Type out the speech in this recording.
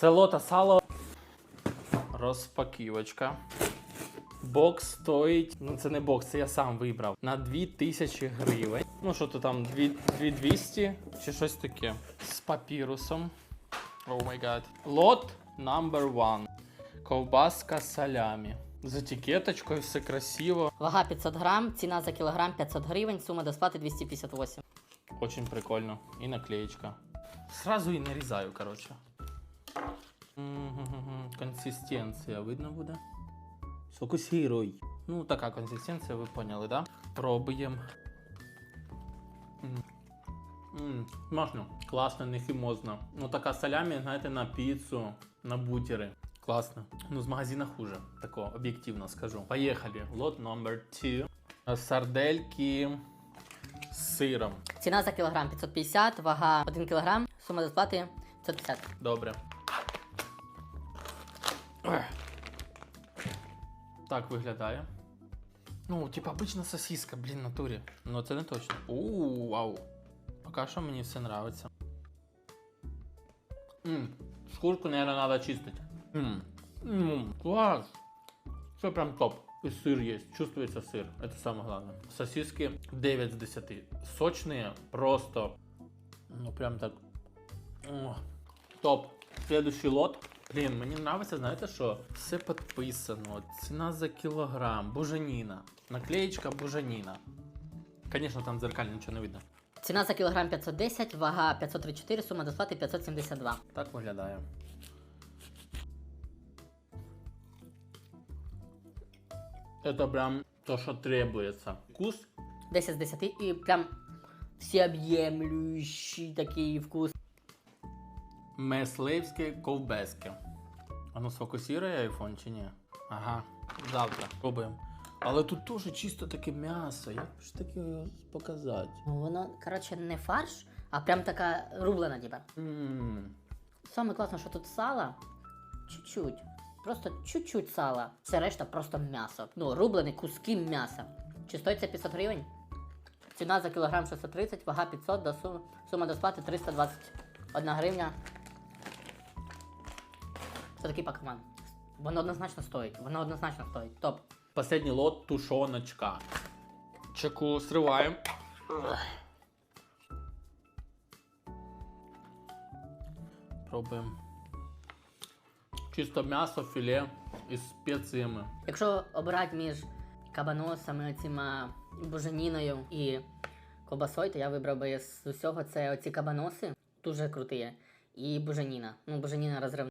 Село та сало. Розпаківочка. Бокс стоїть. Ну це не бокс, це я сам вибрав. На 2000 гривень. Ну що то там, 2 2200 чи щось таке. З папірусом. О май гад. Лот number one. Ковбаска салямі. З етикеточкою, все красиво. Вага 500 грам, ціна за кілограм 500 гривень, сума до сплати 258. Очень прикольно. І наклеечка. Сразу і нарізаю, короче. Консистенція видно буде. Сфокусируй. Ну, така консистенція, ви поняли, да? Пробуємо. Смачно. Класно, не хімозно. Ну, така салямі, знаєте, на піцу, на бутери. Класно. Ну, з магазина хуже. Тако, об'єктивно скажу. Поїхали. Лот номер 2. Сардельки з сиром. Ціна за кілограм 550, вага 1 кілограм, сума до сплати 550. Добре. Ех. Так виглядає. Ну, типа обична сосиска, блін, в натурі. Ну це не точно. Ууу, вау. Поки що мені все нравиться. Мм, шкурку, наверное, надо чистить. Мм, мм, класс. Все прям топ. И сыр есть, чувствуется сыр. Это самое главное. Сосиски 9 с 10. Сочные, просто, ну прям так о, топ. Следующий лот. Блін, мені нравиться, знаєте що? Все підписано. Ціна за кілограм, буженіна. Наклеєчка буженіна. Звісно, там дзеркально нічого не видно. Ціна за кілограм 510, вага 534, сума до сплати 572. Так виглядає. Это прям то, що требується. Вкус 10 з 10 і прям всеоб'ємлющий такий вкус. Мисливське ковбески. А ну сфокусирує айфон чи ні? Ага, завтра. Пробуємо. Але тут теж чисто таке м'ясо. Як ж таке показати? Ну, Воно, коротше, не фарш, а прям така рублена, типа. Ммм. Саме класно, що тут сала чуть-чуть. Просто чуть-чуть сала. Все решта просто м'ясо. Ну, рублені куски м'яса. Чи стоїть це 500 гривень? Ціна за кілограм 630, вага 500, до сум... сума до сплати 321 гривня. Це такий пакман. Воно однозначно стоїть. Воно однозначно стоїть. Топ. Последній лот тушоночка. Чеку сриваємо. Пробуємо. Чисто м'ясо, філе із спеціями. Якщо обирати між кабаносами, цими буженіною і ковбасою, то я вибрав би з усього це оці кабаноси, дуже круті. І буженіна. Ну, буженіна розрив